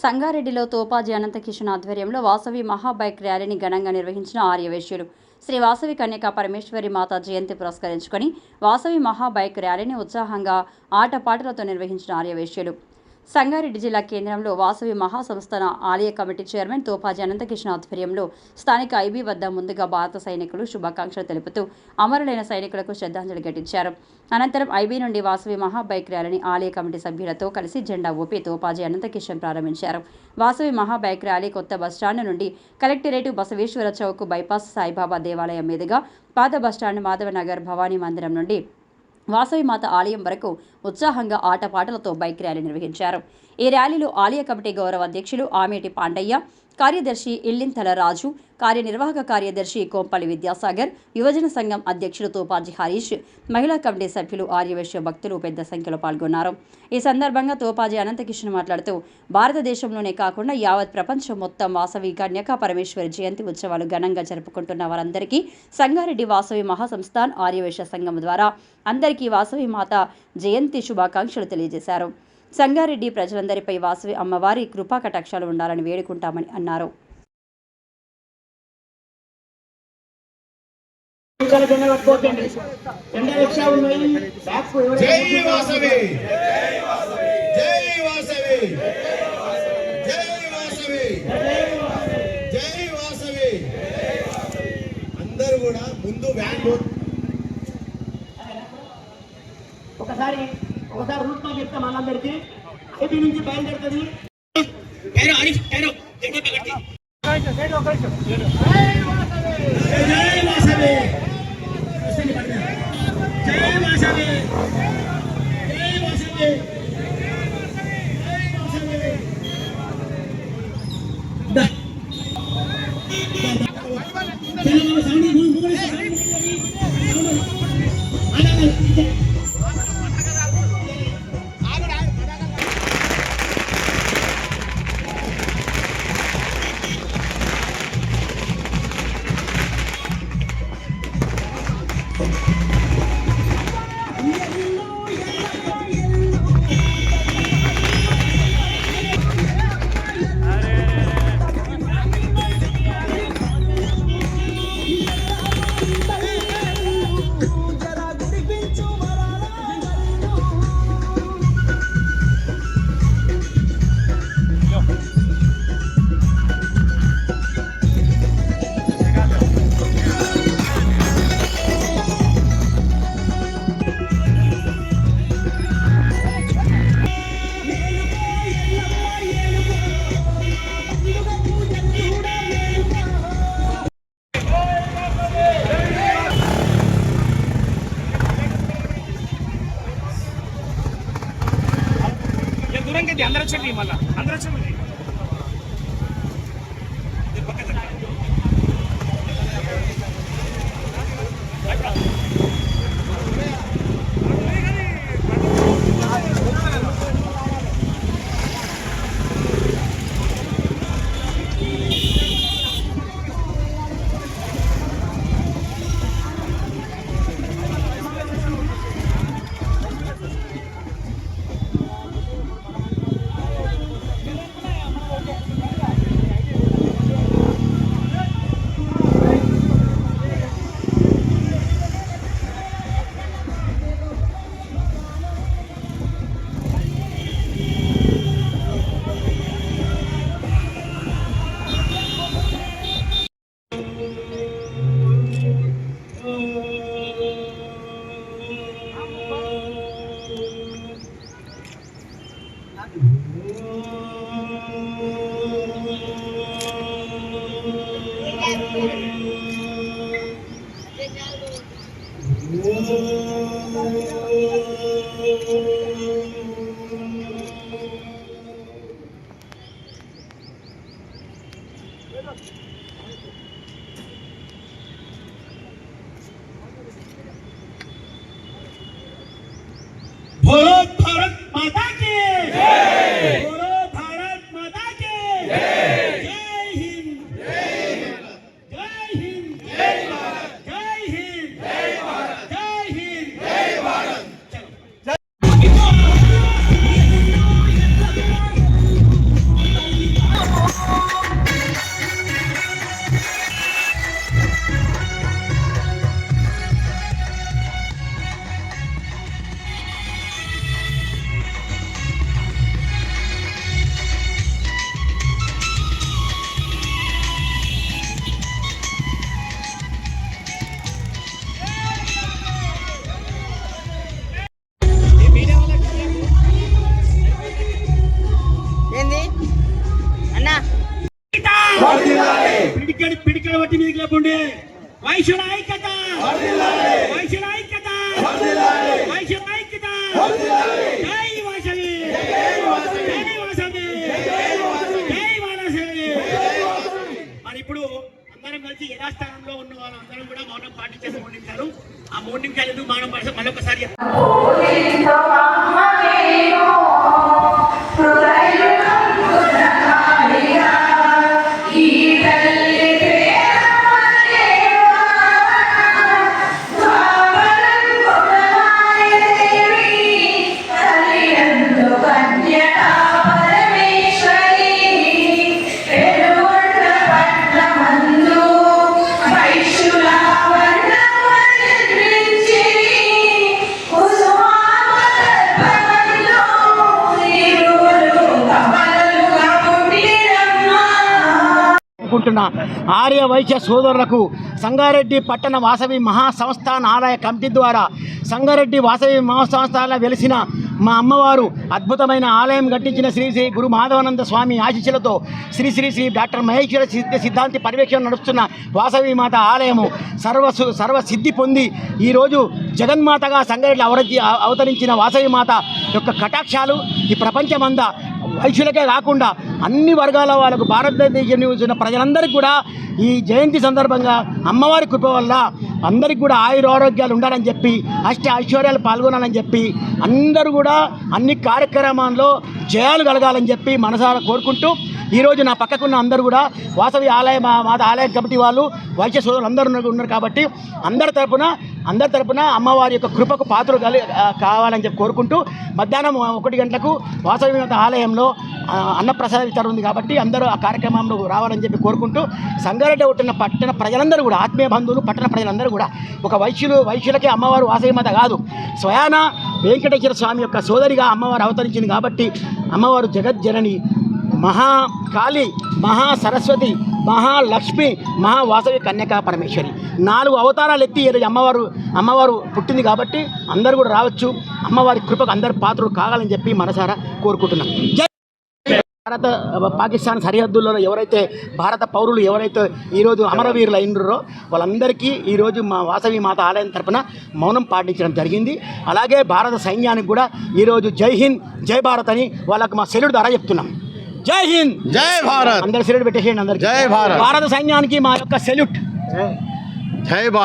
సంగారెడ్డిలో తోపాజీ అనంతకిషన్ ఆధ్వర్యంలో వాసవి మహాబైక్ ర్యాలీని ఘనంగా నిర్వహించిన ఆర్యవేశ్యులు. శ్రీ వాసవి కన్యక పరమేశ్వరి మాత జయంతి పురస్కరించుకొని వాసవి మహాబైక్ ర్యాలీని ఉత్సాహంగా ఆటపాటలతో నిర్వహించిన ఆర్యవేశ్యులు. సంగారెడ్డి జిల్లా కేంద్రంలో వాసవి మహాసంస్థాన ఆలయ కమిటీ చైర్మన్ తోపాజి అనంతకృష్ణ ఆధ్వర్యంలో స్థానిక ఐబీ వద్ద ముందుగా భారత సైనికులు శుభాకాంక్షలు తెలుపుతూ అమరులైన సైనికులకు శ్రద్ధాంజలి ఘటించారు. అనంతరం ఐబీ నుండి వాసవి మహాబైక్ ర్యాలీని ఆలయ కమిటీ సభ్యులతో కలిసి జెండా ఊపి తోపాజి అనంతకిషన్ ప్రారంభించారు. వాసవి మహాబైక్ ర్యాలీ కొత్త బస్టాండ్ నుండి కలెక్టరేట్ బసవేశ్వర చౌక్ బైపాస్ సాయిబాబా దేవాలయం మీదుగా పాత బస్టాండ్ మాధవనగర్ భవానీ మందిరం నుండి వాసవి మాత ఆలయం వరకు ఉత్సాహంగా ఆటపాటలతో బైక్ ర్యాలీ నిర్వహించారు. ఈ ర్యాలీలో ఆలయ కమిటీ గౌరవ అధ్యక్షులు ఆమేటి పాండయ్య కార్యదర్శి ఇల్లింతల రాజు కార్యనిర్వాహక కార్యదర్శి కోంపల్లి విద్యాసాగర్ యువజన సంఘం అధ్యక్షులు తోపాజీ హరీష్ మహిళా కమిటీ సభ్యులు ఆర్యవైశ్య భక్తులు పెద్ద సంఖ్యలో పాల్గొన్నారు. ఈ సందర్భంగా తోపాజీ అనంతకిషన్ మాట్లాడుతూ భారతదేశంలోనే కాకుండా యావత్ ప్రపంచం మొత్తం వాసవి కన్యకా పరమేశ్వరి జయంతి ఉత్సవాలు ఘనంగా జరుపుకుంటున్న వారందరికీ సంగారెడ్డి వాసవి మహాసంస్థాన్ ఆర్యవైశ్య సంఘం ద్వారా అందరికీ వాసవి మాత జయంతి శుభాకాంక్షలు తెలియజేశారు. సంగారెడ్డి ప్రజలందరిపై వాసవి అమ్మవారి కృపా కటాక్షాలు ఉండాలని వేడుకుంటామని అన్నారు. ఇంకా జెండా జై వాసవి! జై వాసవి జై వాసవి జై వాసవి అందరూ కూడా ముందు వ్యాన్లో ఒకసారి ఒకసారి రూట్ మనందరికి ఏపీ నుంచి బయలుదేరుతుంది. జై వాసవి. జై వాసవి. జై వాసవి. అందరూ వచ్చండి మళ్ళీ. అందరూ వచ్చండి Amen. తప్పండి వైశ్యుల ఐక్యత! వైశ్యుల ఐక్యత! వైశ్యుల ఐక్యత! జై వాసవి! జై వాసవి! జై వాసవి మరి ఇప్పుడు అందరం కలిసి యథాస్థానంలో ఉన్న వాళ్ళందరూ కూడా మౌనం పాటించేసి మౌనించారు. ఆ మూడు నిమిషాలు మౌనం పాటిస్తే మళ్ళీ ఒకసారి చెప్తాను. ఆర్య వైశ్య సోదరులకు సంగారెడ్డి పట్టణ వాసవి మహాసంస్థాన ఆలయ కమిటీ ద్వారా సంగారెడ్డి వాసవి మహాసంస్థానంలో వెలిసిన మా అమ్మవారు అద్భుతమైన ఆలయం కట్టించిన శ్రీ శ్రీ గురు మాధవానంద స్వామి ఆశీస్సులతో శ్రీ శ్రీ శ్రీ డాక్టర్ మహేశ్వర సిద్ధ సిద్ధాంతి పర్యవేక్షణ నడుస్తున్న వాసవి మాత ఆలయము సర్వ సర్వ సిద్ధి పొంది ఈరోజు జగన్మాతగా సంగారెడ్డి అవరచి అవతరించిన వాసవి మాత యొక్క కటాక్షాలు ఈ ప్రపంచమంతా వైశ్యులకే కాకుండా అన్ని వర్గాల వాళ్ళకు భారతదేశం ఉన్న ప్రజలందరికీ కూడా ఈ జయంతి సందర్భంగా అమ్మవారి కృప వల్ల అందరికీ కూడా ఆయుర ఆరోగ్యాలు ఉండాలని చెప్పి అష్ట ఐశ్వర్యాలు పాల్గొనాలని చెప్పి అందరూ కూడా అన్ని కార్యక్రమాల్లో జయాలు కలగాలని చెప్పి మనసారా కోరుకుంటూ ఈరోజు నా పక్కకున్న అందరూ కూడా వాసవి ఆలయ మా మాత ఆలయ కమిటీ వాళ్ళు వైశ్య సోదరులు అందరూ ఉన్నారు- కాబట్టి అందరి తరపున అందరి తరపున అమ్మవారి యొక్క కృపకు పాత్రలు కలి కావాలని చెప్పి కోరుకుంటూ మధ్యాహ్నం ఒకటి గంటలకు వాసవి మాత ఆలయంలో అన్నప్రసాద వితరణ ఉంది కాబట్టి అందరూ ఆ కార్యక్రమంలో రావాలని చెప్పి కోరుకుంటూ సంగారెడ్డి ఉంటున్న పట్టణ ప్రజలందరూ కూడా ఆత్మీయ బంధువులు పట్టణ ప్రజలందరూ కూడా ఒక వైశ్యులు వైశ్యులకే అమ్మవారు వాసవి మాత కాదు స్వయాన వెంకటేశ్వర స్వామి యొక్క సోదరిగా అమ్మవారు అవతరించింది కాబట్టి అమ్మవారు జగజ్జనని మహాకాళి మహా సరస్వతి మహాలక్ష్మి మహావాసవి కన్యకా పరమేశ్వరి. నాలుగు అవతారాలు ఎత్తి ఈరోజు అమ్మవారు అమ్మవారు పుట్టింది కాబట్టి అందరూ కూడా రావచ్చు. అమ్మవారి కృపకు అందరు పాత్రలు కావాలని చెప్పి మనసారా కోరుకుంటున్నాం. జై భారత పాకిస్తాన్ సరిహద్దుల్లో ఎవరైతే భారత పౌరులు ఎవరైతే ఈరోజు అమరవీరులు అయినరో వాళ్ళందరికీ ఈరోజు మా వాసవి మాత ఆలయం తరపున మౌనం పాటించడం జరిగింది. అలాగే భారత సైన్యానికి కూడా ఈరోజు జై హింద్ జై భారత్ అని వాళ్ళకు మా సెల్యూట్ ద్వారా చెప్తున్నాం. జై హింద్. జై భారత్. అందరు సెల్యూట్ పెట్టేసేయండి అందరికి. జై భారత్. భారత సైన్యానికి మా యొక్క సెల్యూట్. జై భారత్.